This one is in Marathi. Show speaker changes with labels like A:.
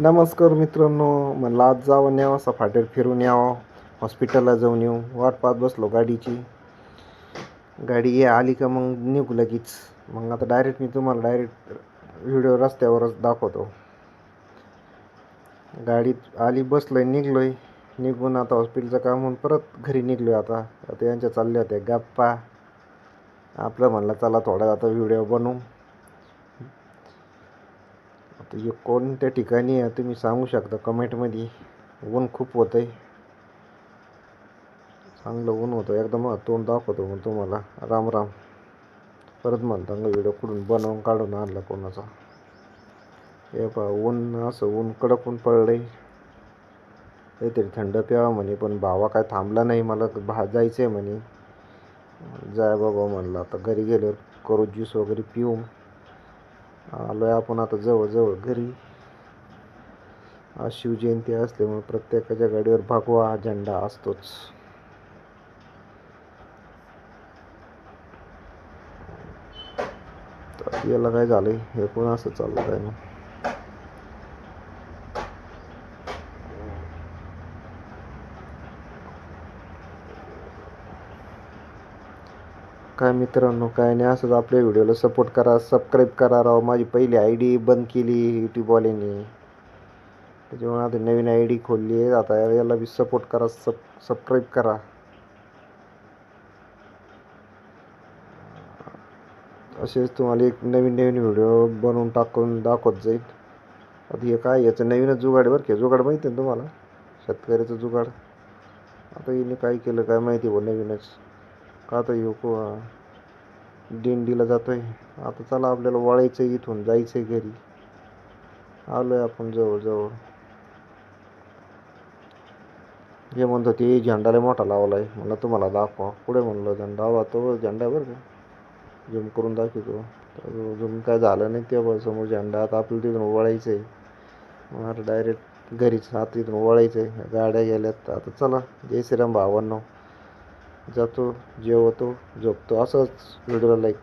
A: नमस्कार मित्रांनो म्हणलं आज जावं न्यावं सफाटेर फिरून यावं. हॉस्पिटलला जाऊन येऊ. वाट पाहत बसलो गाडीची. गाडी ये आली का मग निघू लगेच. मग आता डायरेक्ट मी तुम्हाला डायरेक्ट व्हिडिओ रस्त्यावरच दाखवतो. गाडीत आली बसलोय निघलोय. निघून आता हॉस्पिटलचं काम होऊन परत घरी निघलोय आता. आता यांच्या चालल्या होत्या गप्पा. आपलं म्हणलं चला थोडा आता व्हिडिओ बनवू आता हे कोणत्या ठिकाणी आहे तुम्ही सांगू शकता. कमेंटमध्ये ऊन खूप होतं आहे चांगलं ऊन होतं. एकदम तोंड दाखवतो मग तुम्हाला. राम राम. परत म्हणता मग व्हिडिओ कुठून बनवून काढून आणला कोणाचा. हे पहा ऊन असं ऊन कडक ऊन पडलं आहे काहीतरी थंड प्यावा म्हणे पण भावा काय थांबला नाही मला. भा जायचं आहे म्हणे. जाय बाबा म्हणलं आता घरी गेल्यावर करू ज्यूस वगैरे पिऊ आलो आहे आपण आता जवळजवळ घरी. आज शिवजयंती असल्यामुळे प्रत्येकाच्या गाडीवर भगवा हा झेंडा असतोच. याला काय झालंय? हे पण असं चाललं काय ना. काय मित्रांनो काय नाही असंच आपल्या व्हिडिओला सपोर्ट करा सबस्क्राईब करा राव. माझी पहिली आय डी बंद केली यूट्यूबवाल्याने. त्याच्यामुळे आता नवीन आय डी खोलली आहे. आता याला बी सपोर्ट करा सब सबस्क्राईब करा. असेच तुम्हाला एक नवीन नवीन व्हिडिओ बनवून टाकून दाखवत जाईल. आता हे काय याचं नवीनच जुगाड बरं का. जुगाड माहिती आहे ना तुम्हाला? शेतकऱ्याचं जुगाड. आता हिने काय केलं काय माहिती बघ नवीनच. का तर येऊ को दिंडीला जातोय. आता चला आपल्याला वळायचं आहे इथून जायचं आहे घरी. आलो आहे आपण जवळजवळ. हे म्हणतो ते झेंडाला मोठा लावला आहे मला तुम्हाला दाखवा. पुढे म्हणलं झेंडा हवा तो झेंडा बरं का? झूम करून दाखवतो. तर झूम काय झालं नाही तेव्हा समोर झेंडा. आता आपल्याला तिथून वळायचं आहे मग आता डायरेक्ट घरीच आता तिथून वळायचं आहे गाड्या गेल्यात. आता चला. जय श्रीराम भावांनो. जातो जेवतो झोपतो. असंच व्हिडिओला लाईक